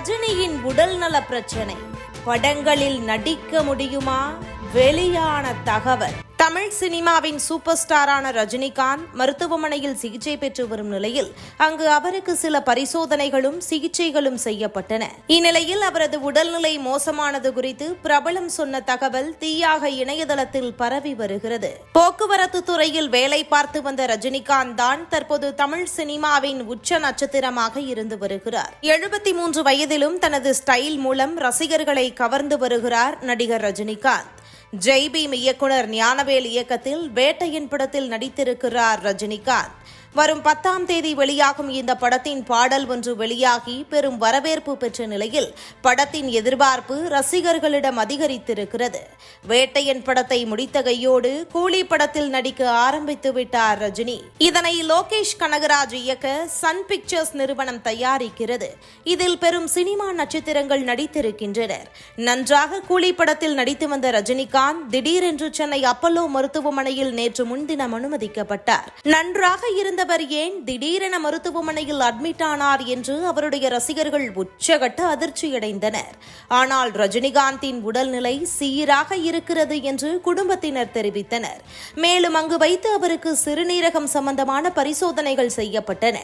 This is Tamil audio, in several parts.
ரஜினியின் உடல் நல பிரச்சனை. படங்களில் நடிக்க முடியுமா? வெளியான தகவல். தமிழ் சினிமாவின் சூப்பர் ஸ்டாரான ரஜினிகாந்த் மருத்துவமனையில் சிகிச்சை பெற்று வரும் நிலையில் அங்கு அவருக்கு சில பரிசோதனைகளும் சிகிச்சைகளும் செய்யப்பட்டன. இந்நிலையில் அவரது உடல்நிலை மோசமானது குறித்து பிரபலம் சொன்ன தகவல் தீயாக இணையதளத்தில் பரவி வருகிறது. போக்குவரத்து துறையில் வேலை பார்த்து வந்த ரஜினிகாந்த் தான் தற்போது தமிழ் சினிமாவின் உச்ச நட்சத்திரமாக இருந்து வருகிறார். எழுபத்தி மூன்று வயதிலும் தனது ஸ்டைல் மூலம் ரசிகர்களை கவர்ந்து வருகிறார் நடிகர் ரஜினிகாந்த். ஜெய்பீம் இயக்குனர் ஞானவேல் இயக்கத்தில் வேட்டையின் படத்தில் நடித்திருக்கிறார் ரஜினிகாந்த். வரும் பத்தாம் தேதி வெளியாகும் இந்த படத்தின் பாடல் ஒன்று வெளியாகி பெரும் வரவேற்பு பெற்ற நிலையில் படத்தின் எதிர்பார்ப்பு ரசிகர்களிடம் அதிகரித்திருக்கிறது. வேட்டையன் படத்தை முடித்த கையோடு கூலி படத்தில் நடிக்க ஆரம்பித்து விட்டார் ரஜினி. இதனை லோகேஷ் கனகராஜ் இயக்க சன் பிக்சர்ஸ் நிறுவனம் தயாரிக்கிறது. இதில் பெரும் சினிமா நட்சத்திரங்கள் நடித்திருக்கின்றனர். நன்றாக கூலி படத்தில் நடித்து வந்த ரஜினிகாந்த் திடீரென்று சென்னை அப்பல்லோ மருத்துவமனையில் நேற்று முன்தினம் அனுமதிக்கப்பட்டார். நன்றாக இருந்த இருந்தவர் ஏன் திடீரென மருத்துவமனையில் அட்மிட் ஆனார் என்று அவருடைய ரசிகர்கள் உச்சகட்ட அதிர்ச்சியடைந்தனர். ஆனால் ரஜினிகாந்தின் உடல்நிலை சீராக இருக்கிறது என்று குடும்பத்தினர் தெரிவித்தனர். மேலும் அங்கு வைத்து அவருக்கு சிறுநீரகம் சம்பந்தமான பரிசோதனைகள் செய்யப்பட்டன.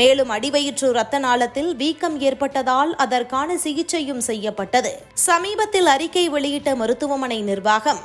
மேலும் அடிவயிற்று ரத்த நாளத்தில் வீக்கம் ஏற்பட்டதால் அதற்கான சிகிச்சையும் செய்யப்பட்டது. சமீபத்தில் அறிக்கை வெளியிட்ட மருத்துவமனை நிர்வாகம்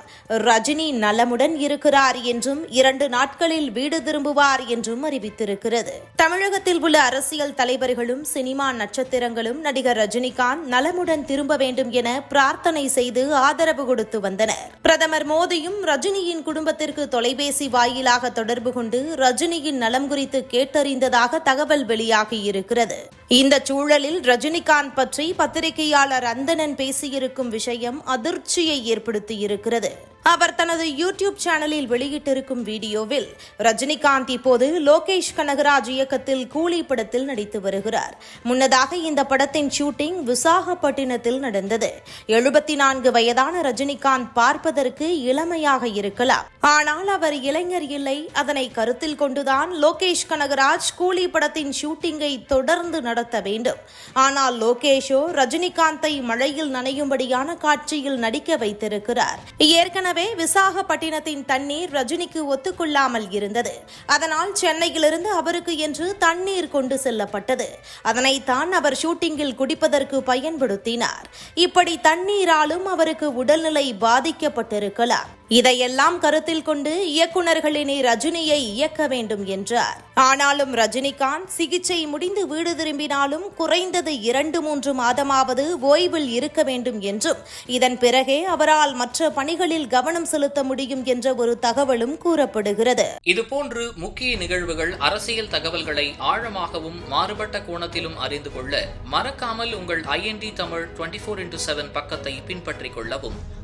ரஜினி நலமுடன் இருக்கிறார் என்றும் இரண்டு நாட்களில் வீடு திரும்புவார் என்றும் அறிவித்தார் அறிவித்திருக்கிறது தமிழகத்தில் உள்ள அரசியல் தலைவர்களும் சினிமா நட்சத்திரங்களும் நடிகர் ரஜினிகாந்த் நலமுடன் திரும்ப வேண்டும் என பிரார்த்தனை செய்து ஆதரவு கொடுத்து வந்தனர். பிரதமர் மோடியும் ரஜினியின் குடும்பத்திற்கு தொலைபேசி வாயிலாக தொடர்பு கொண்டு ரஜினியின் நலம் குறித்து கேட்டறிந்ததாக தகவல் வெளியாகியிருக்கிறது இந்த சூழலில் ரஜினிகாந்த் பற்றி பத்திரிகையாளர் அந்தணன் பேசியிருக்கும் விஷயம் அதிர்ச்சியை ஏற்படுத்தியிருக்கிறது. அவர் தனது யூடியூப் சேனலில் வெளியிட்டிருக்கும் வீடியோவில் ரஜினிகாந்த் இப்போது லோகேஷ் கனகராஜ் இயக்கத்தில் கூலி படத்தில் நடித்து வருகிறார். முன்னதாக இந்த படத்தின் ஷூட்டிங் விசாகப்பட்டினத்தில் நடந்தது. எழுபத்தி நான்கு வயதான ரஜினிகாந்த் பார்ப்பதற்கு இளமையாக இருக்கலாம். ஆனால் அவர் இளைஞர் இல்லை. அதனை கருத்தில் கொண்டுதான் லோகேஷ் கனகராஜ் கூலி படத்தின் ஷூட்டிங்கை தொடர்ந்து நடத்த வேண்டும். ஆனால் லோகேஷோ ரஜினிகாந்தை மழையில் நனையும்படியான காட்சியில் நடிக்க வைத்திருக்கிறார். ஏற்கனவே விசாகப்பட்டினத்தின் தண்ணீர் ரஜினிக்கு ஒத்துக்கொள்ளாமல் இருந்தது. அதனால் சென்னையிலிருந்து அவருக்கு என்று தண்ணீர் கொண்டு செல்லப்பட்டது. அதனைத்தான் அவர் ஷூட்டிங்கில் குடிப்பதற்கு பயன்படுத்தினார். இப்படி தண்ணீராலும் அவருக்கு உடல்நிலை பாதிக்கப்பட்டிருக்கலாம். இதையெல்லாம் கருத்தில் கொண்டு இயக்குநர்களினே ரஜினியை இயக்க வேண்டும் என்றார். ஆனாலும் ரஜினிகாந்த் சிகிச்சை முடிந்து வீடு திரும்பினாலும் குறைந்தது இரண்டு மூன்று மாதமாவது ஓய்வில் இருக்க வேண்டும் என்றும் இதன் பிறகே அவரால் மற்ற பணிகளில் கவனம் செலுத்த முடியும் என்ற ஒரு தகவலும் கூறப்படுகிறது. இதுபோன்று முக்கிய நிகழ்வுகள் அரசியல் தகவல்களை ஆழமாகவும் மாறுபட்ட கோணத்திலும் அறிந்து கொள்ள மறக்காமல் உங்கள் IND Tamil twenty four into seven பக்கத்தை பின்பற்றிக் கொள்ளவும்.